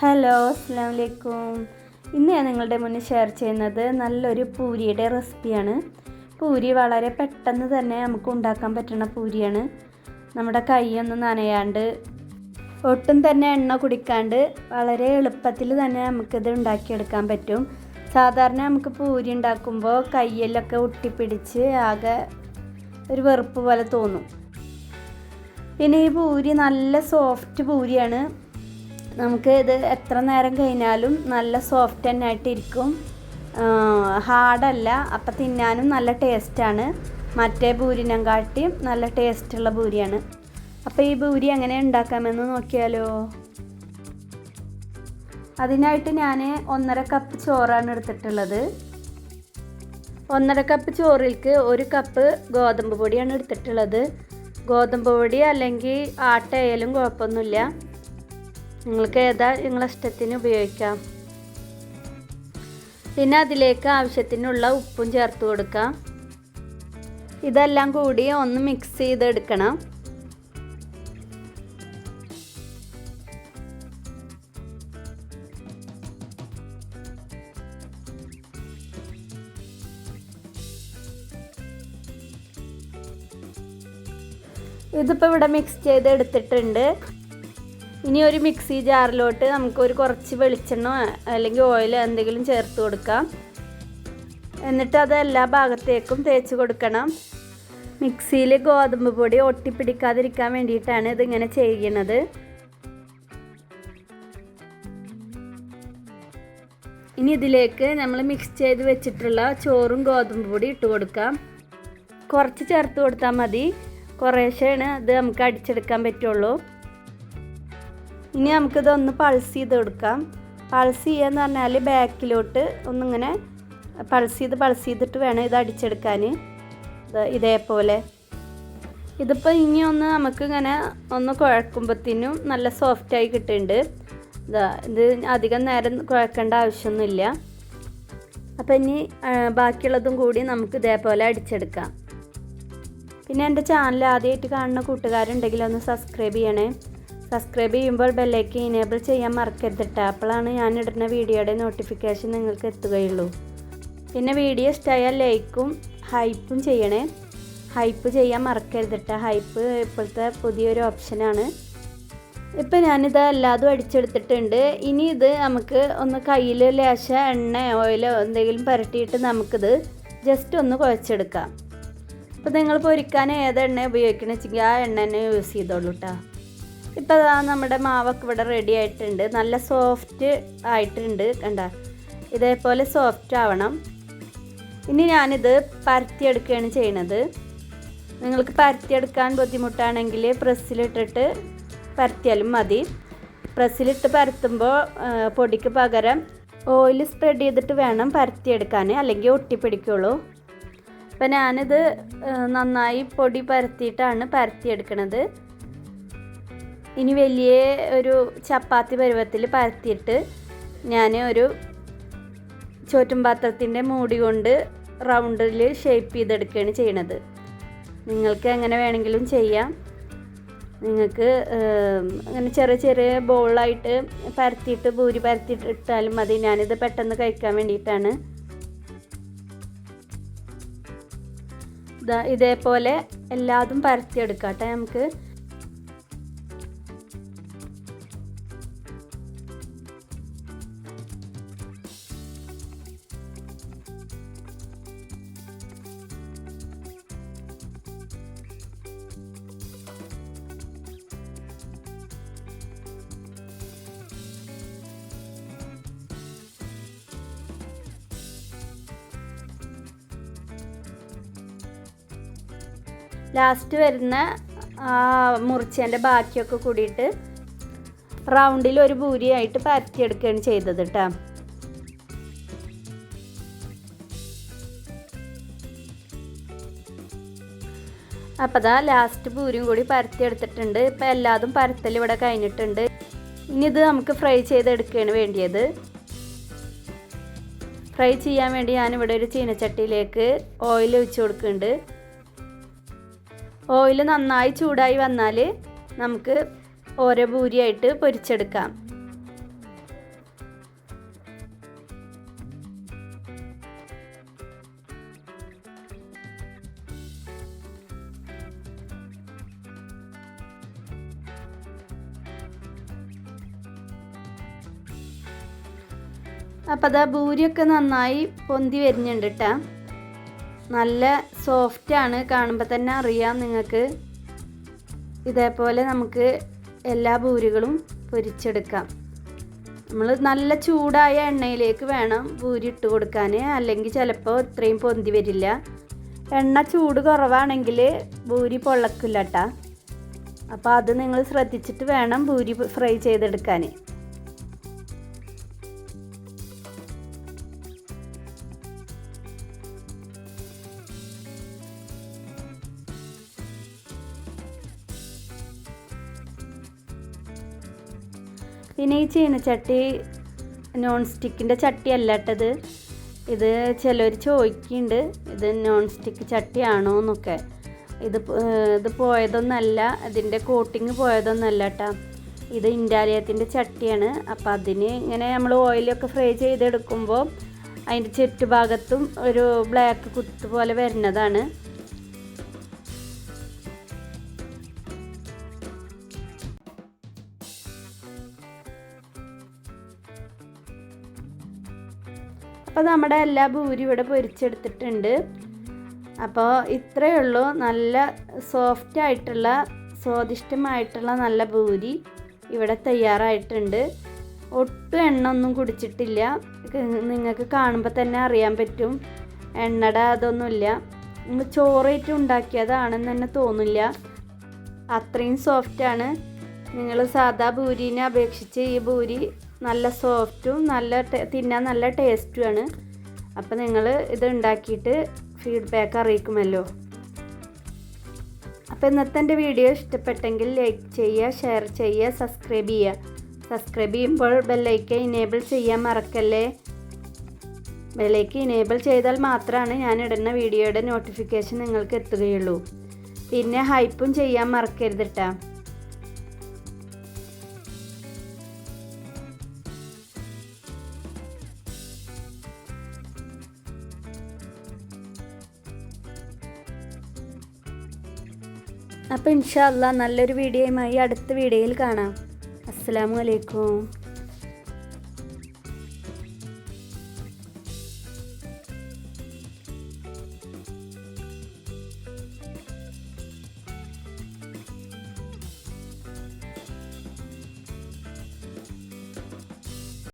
Hello അസ്സാം വലൈക്കും ഇന്ന് ഞാൻ നിങ്ങളുടെ മുന്നിൽ ഷെയർ ചെയ്യുന്നത് നല്ലൊരു പൂരിയുടെ റെസിപ്പിയാണ് പൂരി വളരെ പെട്ടെന്ന് തന്നെ നമുക്ക് ഉണ്ടാക്കാൻ പറ്റുന്ന പൂരിയാണ്. നമ്മുടെ കൈയൊന്നും നനയാണ്ട് ഒട്ടും തന്നെ എണ്ണ കുടിക്കാണ്ട് വളരെ എളുപ്പത്തിൽ തന്നെ നമുക്കിത് ഉണ്ടാക്കിയെടുക്കാൻ പറ്റും. സാധാരണ നമുക്ക് പൂരി ഉണ്ടാക്കുമ്പോൾ കയ്യിലൊക്കെ ഒട്ടിപ്പിടിച്ച് ആകെ ഒരു വെറുപ്പ് പോലെ തോന്നും. പിന്നെ ഈ പൂരി നല്ല സോഫ്റ്റ് പൂരിയാണ്. നമുക്ക് ഇത് എത്ര നേരം കഴിഞ്ഞാലും നല്ല സോഫ്റ്റ് തന്നെ ആയിട്ടിരിക്കും. ഹാർഡല്ല അപ്പം തിന്നാനും നല്ല ടേസ്റ്റാണ് മറ്റേ പൂരിനെ കാട്ടിയും നല്ല ടേസ്റ്റുള്ള പൂരിയാണ് അപ്പോൾ ഈ പൂരി എങ്ങനെ ഉണ്ടാക്കാമെന്ന് നോക്കിയാലോ? അതിനായിട്ട് ഞാൻ ഒന്നര കപ്പ് ചോറാണ് എടുത്തിട്ടുള്ളത്. ഒന്നര കപ്പ് ചോറിലേക്ക് ഒരു കപ്പ് ഗോതമ്പ് പൊടിയാണ് എടുത്തിട്ടുള്ളത്. ഗോതമ്പ് പൊടി അല്ലെങ്കിൽ ആട്ടയായാലും കുഴപ്പമൊന്നുമില്ല. നിങ്ങൾക്ക് ഏതാ നിങ്ങളെ ഇഷ്ടത്തിന് ഉപയോഗിക്കാം. പിന്നെ അതിലേക്ക് ആവശ്യത്തിനുള്ള ഉപ്പും ചേർത്ത് കൊടുക്കാം. ഇതെല്ലാം കൂടി ഒന്ന് മിക്സ് ചെയ്തെടുക്കണം. ഇതിപ്പോൾ ഇവിടെ മിക്സ് ചെയ്ത് എടുത്തിട്ടുണ്ട് ഇനി ഒരു മിക്സി ജാറിലോട്ട് നമുക്ക് ഒരു കുറച്ച് വെളിച്ചെണ്ണ അല്ലെങ്കിൽ ഓയിൽ എന്തെങ്കിലും ചേർത്ത് കൊടുക്കാം. എന്നിട്ട് അത് എല്ലാ ഭാഗത്തേക്കും തേച്ച് കൊടുക്കണം. മിക്സിയിൽ ഗോതമ്പ് പൊടി ഒട്ടിപ്പിടിക്കാതിരിക്കാൻ വേണ്ടിയിട്ടാണ് ഇതിങ്ങനെ ചെയ്യണത്. ഇനി ഇതിലേക്ക് നമ്മൾ മിക്സ് ചെയ്ത് വെച്ചിട്ടുള്ള ചോറും ഗോതമ്പ് പൊടി ഇട്ട് കൊടുക്കാം. കുറച്ച് ചേർത്ത് കൊടുത്താൽ മതി. കുറേശ്ശെയാണ് ഇത് നമുക്ക് അടിച്ചെടുക്കാൻ പറ്റുള്ളൂ. ഇനി നമുക്കിതൊന്ന് പൾസ് ചെയ്ത് കൊടുക്കാം പൾസ് എന്ന് പറഞ്ഞാൽ ബാക്കിലോട്ട് ഒന്നിങ്ങനെ പൾസ് ചെയ്ത് പൾസ് ചെയ്തിട്ട് വേണം ഇത് അടിച്ചെടുക്കാൻ ഇതേപോലെ. ഇതിപ്പോൾ ഇനി ഒന്ന് നമുക്ക് ഇങ്ങനെ ഒന്ന് കുഴക്കുമ്പോഴത്തേനും നല്ല സോഫ്റ്റായി കിട്ടുന്നുണ്ട് ഇതാ ഇത് അധികം നേരം കുഴക്കേണ്ട ആവശ്യമൊന്നുമില്ല. അപ്പോൾ ഇനി ബാക്കിയുള്ളതും കൂടി നമുക്ക് ഇതേപോലെ അടിച്ചെടുക്കാം. പിന്നെ എന്റെ ചാനൽ ആദ്യമായിട്ട് കാണുന്ന കൂട്ടുകാരുണ്ടെങ്കിൽ ഒന്ന് സബ്സ്ക്രൈബ് ചെയ്യണേ. സബ്സ്ക്രൈബ് ചെയ്യുമ്പോൾ ബെല്ലേക്ക് ഇനേബിൾ ചെയ്യാൻ മറക്കരുത് മറക്കരുതിട്ട് അപ്പോഴാണ് ഞാൻ ഇടുന്ന വീഡിയോയുടെ നോട്ടിഫിക്കേഷൻ നിങ്ങൾക്ക് എത്തുകയുള്ളൂ. പിന്നെ വീഡിയോ ഇഷ്ടമായാൽ ലൈക്കും ഹൈപ്പും ചെയ്യണേ. ഹൈപ്പ് ചെയ്യാൻ മറക്കരുത് കേട്ടോ ഹൈപ്പ് ഇപ്പോഴത്തെ പുതിയൊരു ഓപ്ഷനാണ് ഇപ്പം ഞാനിത് എല്ലാതും അടിച്ചെടുത്തിട്ടുണ്ട്. ഇനി ഇത് നമുക്ക് ഒന്ന് കയ്യിൽ ലേശ എണ്ണ ഓയിലോ എന്തെങ്കിലും പുരട്ടിയിട്ട് നമുക്കിത് ജസ്റ്റ് ഒന്ന് കുഴച്ചെടുക്കാം. അപ്പോൾ നിങ്ങൾ പൊരിക്കാൻ ഏത് എണ്ണ ഉപയോഗിക്കണമെന്ന് വെച്ചെങ്കിൽ ആ എണ്ണ തന്നെ യൂസ് ചെയ്തോളൂ കേട്ടോ ഇപ്പോൾ അതാ നമ്മുടെ മാവൊക്കെ ഇവിടെ റെഡി ആയിട്ടുണ്ട്. നല്ല സോഫ്റ്റ് ആയിട്ടുണ്ട് കണ്ട. ഇതേപോലെ സോഫ്റ്റ് ആവണം. ഇനി ഞാനിത് പരത്തിയെടുക്കുകയാണ് ചെയ്യണത്. നിങ്ങൾക്ക് പരത്തിയെടുക്കാൻ ബുദ്ധിമുട്ടാണെങ്കിൽ പ്രസ്സിലിട്ടിട്ട് പരത്തിയാലും മതി. പ്രസ്സിലിട്ട് പരത്തുമ്പോൾ പൊടിക്ക് പകരം ഓയിൽ സ്പ്രെഡ് ചെയ്തിട്ട് വേണം പരത്തിയെടുക്കാൻ. അല്ലെങ്കിൽ ഒട്ടിപ്പിടിക്കുള്ളൂ. അപ്പം ഞാനിത് നന്നായി പൊടി പരത്തിയിട്ടാണ് പരത്തിയെടുക്കണത്. ഇനി വലിയ ഒരു ചപ്പാത്തി പരുവത്തിൽ പരത്തിയിട്ട് ഞാൻ ഒരു ചോറ്റും പാത്രത്തിന്റെ മൂടി കൊണ്ട് റൗണ്ടിൽ ഷേപ്പ് ചെയ്തെടുക്കുകയാണ് ചെയ്യണത്. നിങ്ങൾക്ക് എങ്ങനെ വേണമെങ്കിലും ചെയ്യാം. നിങ്ങൾക്ക് അങ്ങനെ ചെറിയ ചെറിയ ബോളായിട്ട് പരത്തിയിട്ട് പൂരി പരത്തിയിട്ട് ഇട്ടാലും മതി. ഞാനിത് പെട്ടെന്ന് കഴിക്കാൻ വേണ്ടിയിട്ടാണ്. ഇതേപോലെ എല്ലാതും പരത്തിയെടുക്കാം കേട്ടോ നമുക്ക്. ലാസ്റ്റ് വരുന്ന ആ മുറിച്ചതിന്റെ ബാക്കിയൊക്കെ കൂടിയിട്ട് റൗണ്ടിൽ ഒരു പൂരിയായിട്ട് പരത്തിയെടുക്കുകയാണ് ചെയ്തത് കേട്ടോ അപ്പോൾ അതാ ലാസ്റ്റ് പൂരിയും കൂടി പരത്തിയെടുത്തിട്ടുണ്ട്. ഇപ്പം എല്ലാതും പരത്തൽ ഇവിടെ കഴിഞ്ഞിട്ടുണ്ട്. ഇനി ഇത് നമുക്ക് ഫ്രൈ ചെയ്തെടുക്കുകയാണ് വേണ്ടിയത്. ഫ്രൈ ചെയ്യാൻ വേണ്ടി ഞാനിവിടെ ഒരു ചീനച്ചട്ടിയിലേക്ക് ഓയിൽ ഒഴിച്ച് കൊടുക്കുന്നുണ്ട്. ഓയിൽ നന്നായി ചൂടായി വന്നാൽ നമുക്ക് ഓരോ ഭൂരിയായിട്ട് പൊരിച്ചെടുക്കാം. അപ്പോൾ അതാ ഭൂരിയൊക്കെ നന്നായി പൊന്തി വരുന്നുണ്ട് കേട്ടോ നല്ല സോഫ്റ്റാണ് കാണുമ്പോൾ തന്നെ അറിയാം നിങ്ങൾക്ക്. ഇതേപോലെ നമുക്ക് എല്ലാ പൂരികളും പൊരിച്ചെടുക്കാം. നമ്മൾ നല്ല ചൂടായ എണ്ണയിലേക്ക് വേണം പൂരി ഇട്ട് കൊടുക്കാൻ അല്ലെങ്കിൽ ചിലപ്പോൾ ഇത്രയും പൊന്തി വരില്ല. എണ്ണ ചൂട് കുറവാണെങ്കിൽ പൂരി പൊള്ളക്കില്ല കേട്ടോ അപ്പോൾ അത് നിങ്ങൾ ശ്രദ്ധിച്ചിട്ട് വേണം പൂരി ഫ്രൈ ചെയ്തെടുക്കാൻ പിന്നെ ഈ ചട്ടി നോൺ സ്റ്റിക്കിന്റെ ചട്ടി അല്ലാട്ടത് ഇത് ചിലർ ചോദിക്കുന്നുണ്ട് ഇത് നോൺ സ്റ്റിക്ക് ചട്ടിയാണോ എന്നൊക്കെ. ഇത് ഇത് പോയതൊന്നല്ല ഇതിന്റെ കോട്ടിങ് പോയതൊന്നല്ല കേട്ടോ. ഇത് ഇൻഡാലിയത്തിന്റെ ചട്ടിയാണ്. അപ്പോൾ അതിന് ഇങ്ങനെ നമ്മൾ ഓയിലൊക്കെ ഫ്രൈ ചെയ്തെടുക്കുമ്പോൾ അതിന്റെ ചുറ്റുഭാഗത്തും ഒരു ബ്ലാക്ക് കുത്ത് പോലെ വരുന്നതാണ്. അപ്പോൾ നമ്മുടെ എല്ലാ ഭൂരി ഇവിടെ പൊരിച്ചെടുത്തിട്ടുണ്ട്. അപ്പോൾ ഇത്രയേ ഉള്ളൂ. നല്ല സോഫ്റ്റ് ആയിട്ടുള്ള സ്വാദിഷ്ടമായിട്ടുള്ള നല്ല ഭൂരി ഇവിടെ തയ്യാറായിട്ടുണ്ട്. ഒട്ടും എണ്ണ ഒന്നും കുടിച്ചിട്ടില്ല. നിങ്ങൾക്ക് കാണുമ്പോൾ തന്നെ അറിയാൻ പറ്റും. എണ്ണട അതൊന്നുമില്ല. നമ്മൾ ചോറേറ്റ് ഉണ്ടാക്കിയതാണെന്ന് തന്നെ തോന്നില്ല അത്രയും സോഫ്റ്റാണ് നിങ്ങൾ സാധാ ഭൂരിനെ അപേക്ഷിച്ച് ഈ ഭൂരി നല്ല സോഫ്റ്റും നല്ല തിന്നാൻ നല്ല ടേസ്റ്റുമാണ് അപ്പോൾ നിങ്ങൾ ഇത് ഉണ്ടാക്കിയിട്ട് ഫീഡ്ബാക്ക് അറിയിക്കുമല്ലോ. അപ്പോൾ ഇന്നത്തെ എന്റെ വീഡിയോ ഇഷ്ടപ്പെട്ടെങ്കിൽ ലൈക്ക് ചെയ്യുക ഷെയർ ചെയ്യുക സബ്സ്ക്രൈബ് ചെയ്യുക. സബ്സ്ക്രൈബ് ചെയ്യുമ്പോൾ ബെല്ലൈക്ക് ഇനേബിൾ ചെയ്യാൻ മറക്കല്ലേ? ബെല്ലൈക്ക് ഇനേബിൾ ചെയ്താൽ മാത്രമാണ് ഞാൻ ഇടുന്ന വീഡിയോയുടെ നോട്ടിഫിക്കേഷൻ നിങ്ങൾക്ക് എത്തുകയുള്ളൂ. പിന്നെ ഹൈപ്പും ചെയ്യാൻ മറക്കരുത് കേട്ടോ അപ്പോൾ ഇൻഷാല്ല നല്ലൊരു വീഡിയോയുമായി അടുത്ത വീഡിയോയിൽ കാണാം. അസ്സലാമു അലൈക്കും.